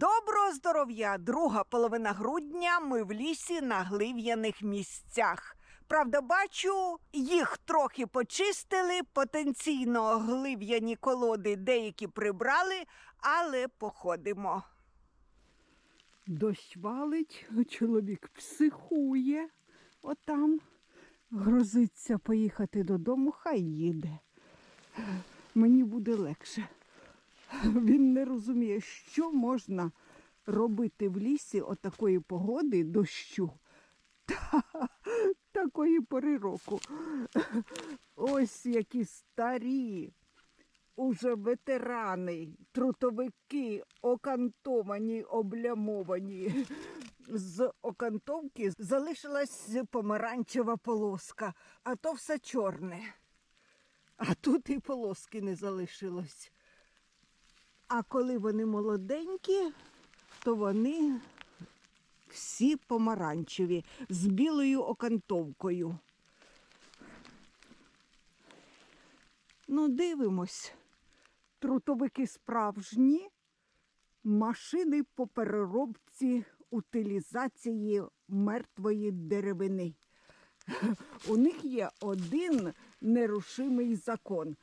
Доброго здоров'я! Друга половина грудня ми в лісі на глив'яних місцях. Правда, бачу, їх трохи почистили, потенційно глив'яні колоди деякі прибрали, але походимо. Дощ валить, чоловік психує отам. Грозиться поїхати додому, хай їде. Мені буде легше. Він не розуміє, що можна робити в лісі отакої погоди дощу та такої пори року. Ось які старі, уже ветерани, трутовики, окантовані, облямовані. З окантовки залишилась помаранчева полоска, а то все чорне. А тут і полоски не залишилось. А коли вони молоденькі, то вони всі помаранчеві з білою окантовкою. Ну, дивимось. Трутовики справжні, машини по переробці утилізації мертвої деревини. У них є один нерушимий закон.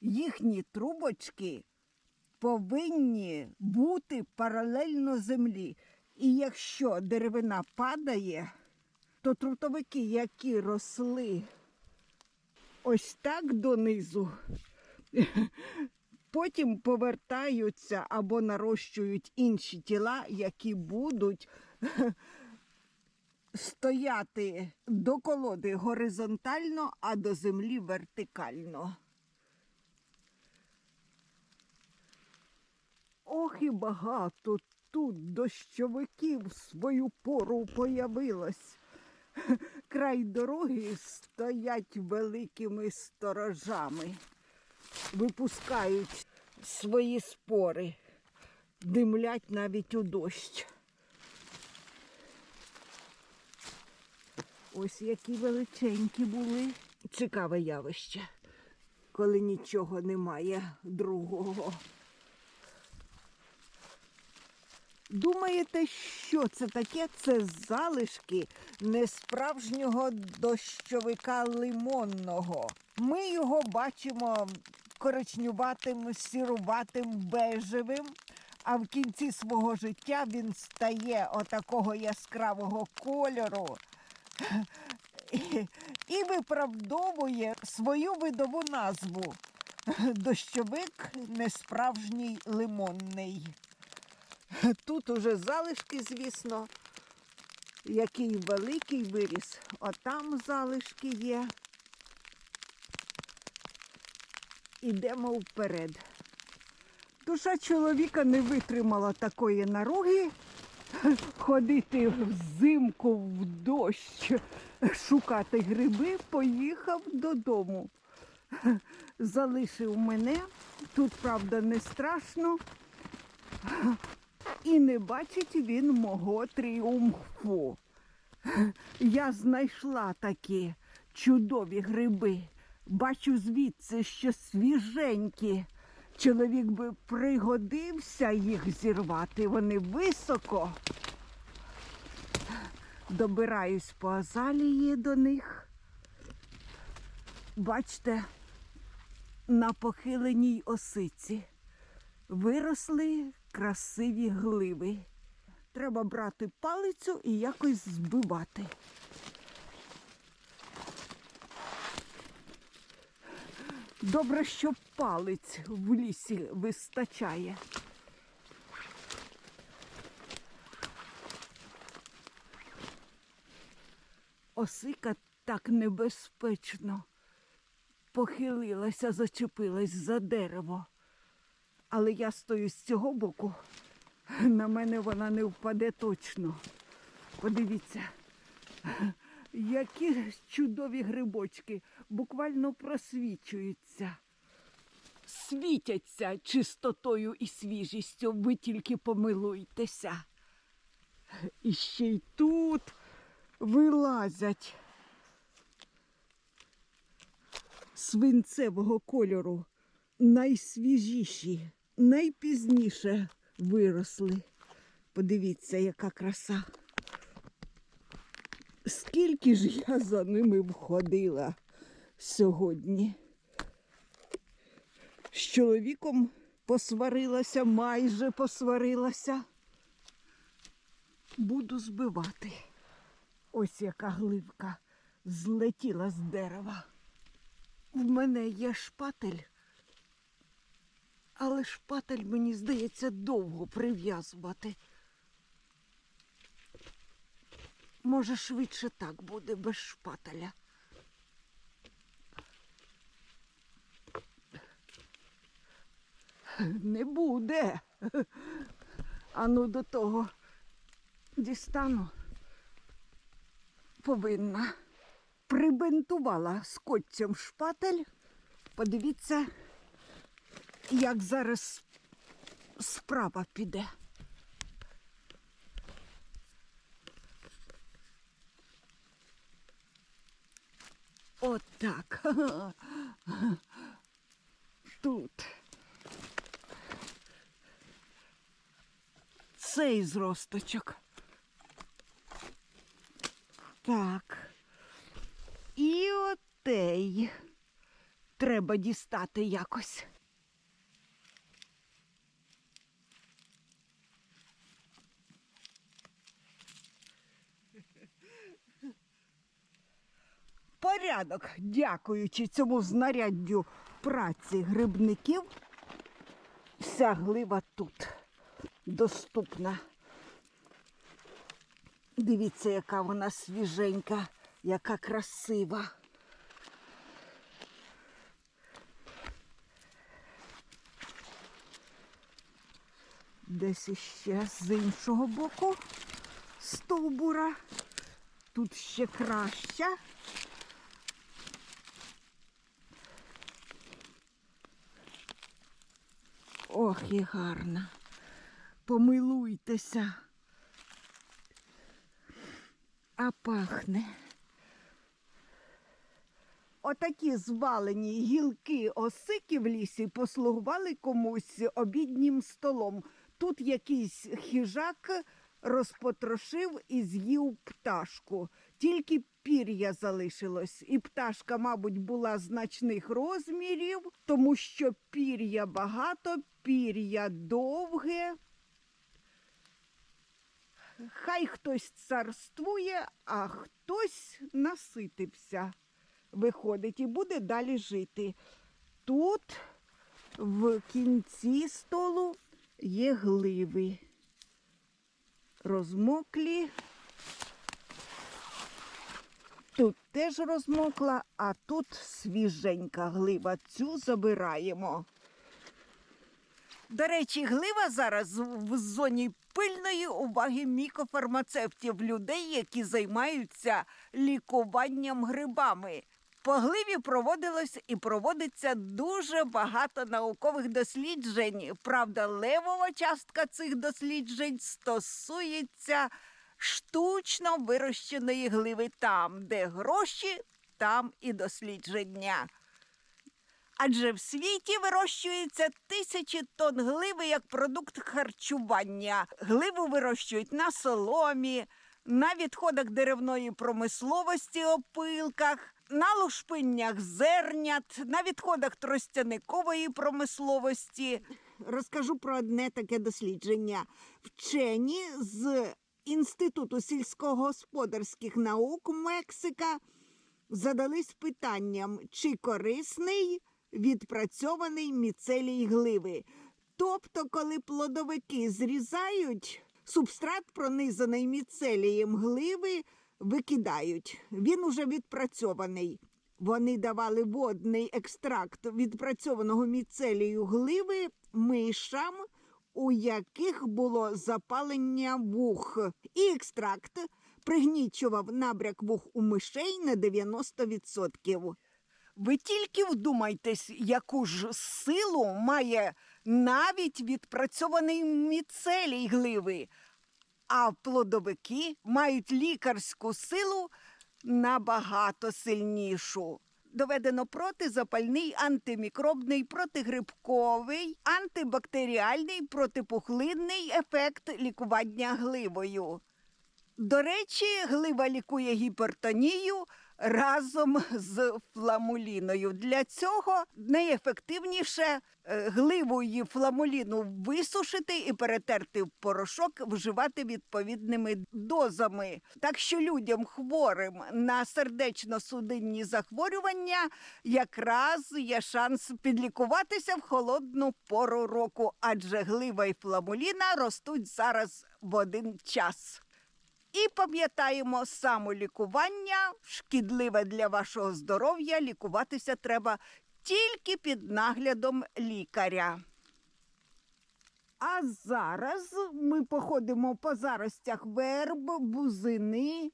Їхні трубочки повинні бути паралельно землі. І якщо деревина падає, то трутовики, які росли ось так донизу, потім повертаються або нарощують інші тіла, які будуть стояти до колоди горизонтально, а до землі вертикально. Ох і багато тут дощовиків свою пору появилось. Край дороги стоять великими сторожами, випускають свої спори, димлять навіть у дощ. Ось які величенькі були. Цікаве явище, коли нічого немає другого. Думаєте, що це таке? Це залишки несправжнього дощовика лимонного. Ми його бачимо коричнюватим, сіруватим, бежевим, а в кінці свого життя він стає отакого яскравого кольору і, виправдовує свою видову назву. Дощовик несправжній лимонний. Тут уже залишки, звісно, який великий виріс. Отам залишки є. Ідемо вперед. Душа чоловіка не витримала такої наруги ходити взимку в дощ, шукати гриби, поїхав додому. Залишив мене. Тут, правда, не страшно. І не бачить він мого тріумфу. Я знайшла такі чудові гриби. Бачу звідси, що свіженькі. Чоловік би пригодився їх зірвати. Вони високо. Добираюсь по азалії до них. Бачите, на похиленій осиці виросли красиві гливи. Треба брати палицю і якось збивати. Добре, що палець в лісі вистачає. Осика так небезпечно похилилася, зачепилась за дерево. Але я стою з цього боку. На мене вона не впаде точно. Подивіться, які чудові грибочки буквально просвічуються. Світяться чистотою і свіжістю, ви тільки помилуйтеся. І ще й тут вилазять свинцевого кольору найсвіжіші, найпізніше виросли. Подивіться, яка краса. Скільки ж я за ними входила сьогодні. З чоловіком посварилася, майже посварилася. Буду збивати. Ось яка гливка злетіла з дерева. В мене є шпатель, але шпатель, мені здається, довго прив'язувати. Може, швидше так буде без шпателя. Не буде. Ану до того дістану. Повинна. Прибинтувала скотцем шпатель. Подивіться, як зараз справа піде. Отак. Тут. Цей зросточок. Так. І отей. Треба дістати якось. Порядок, дякуючи цьому знаряддю праці грибників, вся глива тут доступна. Дивіться, яка вона свіженька, яка красива. Десь іще з іншого боку стовбура. Тут ще краща. Ох, і гарна. Помилуйтеся. А пахне. Отакі звалені гілки осики в лісі послугували комусь обіднім столом. Тут якийсь хижак розпотрошив і з'їв пташку. Тільки пір'я залишилось, і пташка, мабуть, була значних розмірів, тому що пір'я багато, пір'я довге. Хай хтось царствує, а хтось наситився, виходить, і буде далі жити. Тут в кінці столу є гливи. Розмоклі. Тут теж розмокла, а тут свіженька глива. Цю забираємо. До речі, глива зараз в зоні пильної уваги мікофармацевтів, людей, які займаються лікуванням грибами. По гливі проводилось і проводиться дуже багато наукових досліджень. Правда, левова частка цих досліджень стосується штучно вирощеної гливи там, де гроші, там і дослідження. Адже в світі вирощується тисячі тонн гливи як продукт харчування. Гливу вирощують на соломі, на відходах деревної промисловості, опилках, на лушпиннях зернят, на відходах тростяникової промисловості. Розкажу про одне таке дослідження. Вчені з Інституту сільськогосподарських наук Мексика задались питанням, чи корисний відпрацьований міцелій гливи. Тобто, коли плодовики зрізають, субстрат, пронизаний міцелієм гливи, викидають. Він уже відпрацьований. Вони давали водний екстракт відпрацьованого міцелію гливи мишам, у яких було запалення вух. І екстракт пригнічував набряк вух у мишей на 90%. Ви тільки вдумайтесь, яку ж силу має навіть відпрацьований міцелій гливи, а плодовики мають лікарську силу набагато сильнішу. Доведено протизапальний, антимікробний, протигрибковий, антибактеріальний, протипухлинний ефект лікування гливою. До речі, глива лікує гіпертонію разом з фламуліною. Для цього найефективніше е, гливу і фламуліну висушити і перетерти в порошок, вживати відповідними дозами. Так що людям хворим на сердечно-судинні захворювання якраз є шанс підлікуватися в холодну пору року, адже глива і фламуліна ростуть зараз в один час. І пам'ятаємо, самолікування шкідливе для вашого здоров'я. Лікуватися треба тільки під наглядом лікаря. А зараз ми походимо по заростях верб, бузини.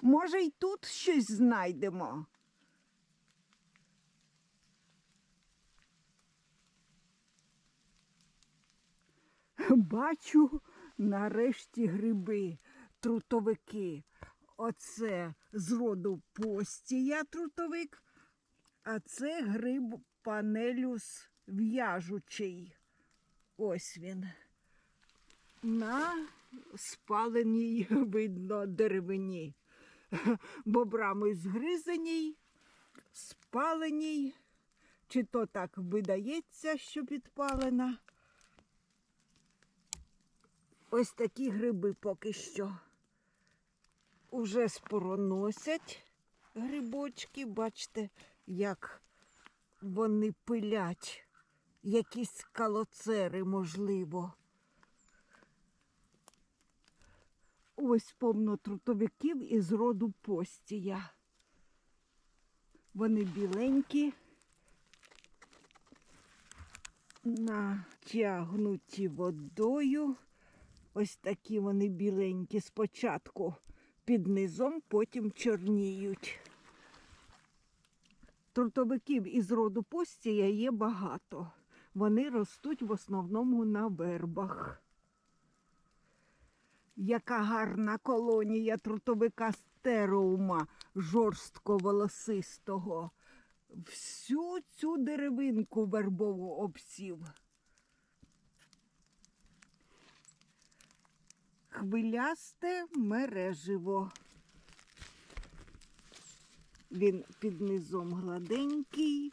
Може, й тут щось знайдемо. Бачу нарешті гриби, трутовики. Оце з роду постія трутовик, а це гриб панелюс в'яжучий. Ось він. На спаленій, видно, деревині. Бобрами згризаній, спаленій. Чи то так видається, що підпалена. Ось такі гриби поки що. Уже спороносять грибочки, бачите, як вони пилять. Якісь калоцери, можливо. Ось повно трутовиків із роду постія. Вони біленькі, натягнуті водою. Ось такі вони біленькі спочатку під низом, потім чорніють. Трутовиків із роду постія є багато. Вони ростуть в основному на вербах. Яка гарна колонія трутовика стереума жорстко волосистого. Всю цю деревинку вербову обсів. Хвилясте мереживо. Він під низом гладенький.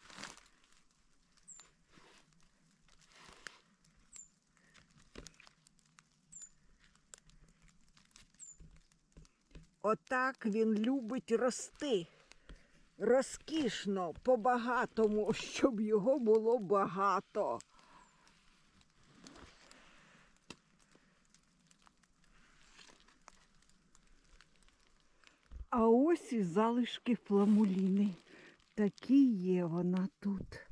Отак він любить рости. Розкішно, по-багатому, щоб його було багато. А ось і залишки фламуліни. Такі є вона тут.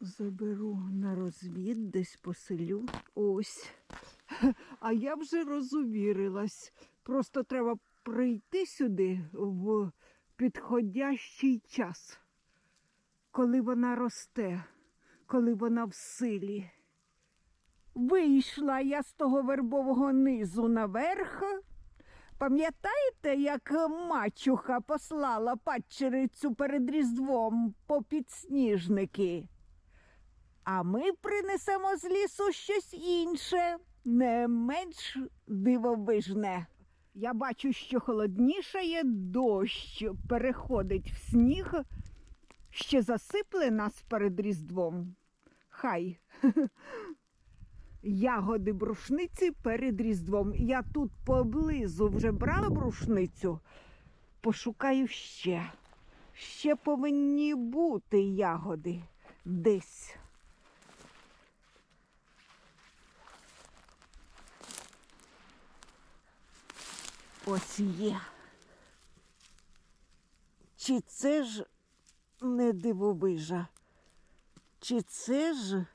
Заберу на розвід, десь поселю. Ось. А я вже розувірилась. Просто треба прийти сюди в підходящий час, коли вона росте, коли вона в силі. Вийшла я з того вербового низу наверх. Пам'ятаєте, як мачуха послала падчерицю перед Різдвом по підсніжники? А ми принесемо з лісу щось інше, не менш дивовижне. Я бачу, що холоднішає, дощ переходить в сніг, ще засипле нас перед Різдвом. Хай. Ягоди брушниці перед Різдвом. Я тут поблизу вже брала брушницю. Пошукаю ще. Ще повинні бути ягоди десь. Ось є. Чи це ж не дивовижа? Чи це ж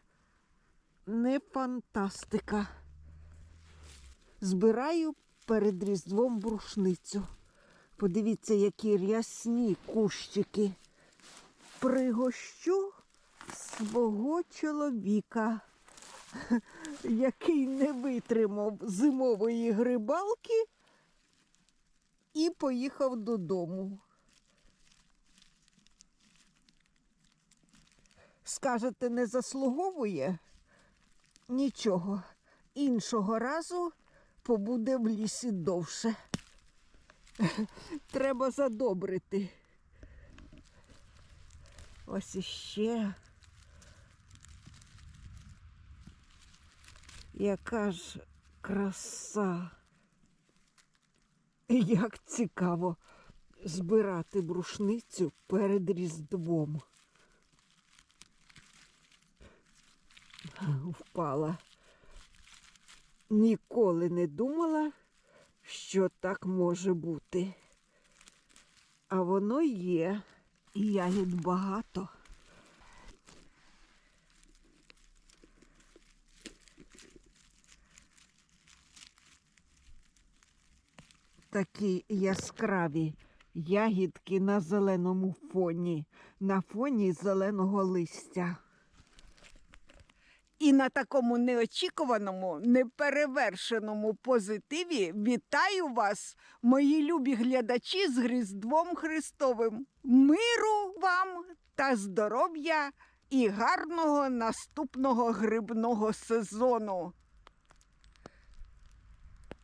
не фантастика. Збираю перед різдвом брушницю. Подивіться, які рясні кущики. Пригощу свого чоловіка, який не витримав зимової грибалки і поїхав додому. Скажете, не заслуговує? Нічого. Іншого разу побуде в лісі довше. Треба задобрити. Ось іще. Яка ж краса. Як цікаво збирати брушницю перед Різдвом. Впала. Ніколи не думала, що так може бути. А воно є, і ягід багато. Такі яскраві ягідки на зеленому фоні, на фоні зеленого листя. І на такому неочікуваному, неперевершеному позитиві вітаю вас, мої любі глядачі з Різдвом Христовим. Миру вам та здоров'я і гарного наступного грибного сезону.